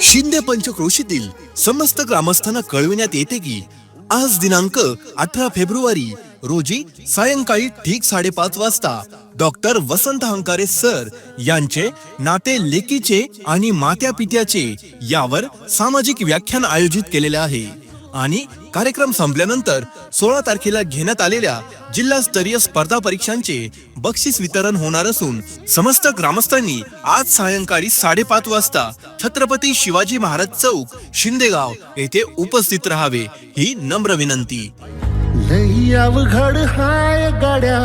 शिंदे पंचक्रोशीतील समस्त ग्रामस्थांना कळविण्यात येते की आज दिनांक अठरा फेब्रुवारी रोजी सायंकाळी ठीक साडेपाच वाजता डॉक्टर वसंत हंकारे सर यांचे नाते लेकीचे आणि मात्या पित्याचे यावर सामाजिक व्याख्यान आयोजित केलेले आहे. आणि कार्यक्रम संपल्यानंतर सोळा तारखेला घेण्यात आलेल्या जिल्हास्तरीय स्पर्धा परीक्षांचे बक्षीस वितरण होणार असून समस्त ग्रामस्थांनी आज सायंकाळी साडेपाच वाजता छत्रपती शिवाजी महाराज चौक शिंदेगाव येथे उपस्थित राहावे ही नम्र विनंती. लई अवघड हाय गाड्या.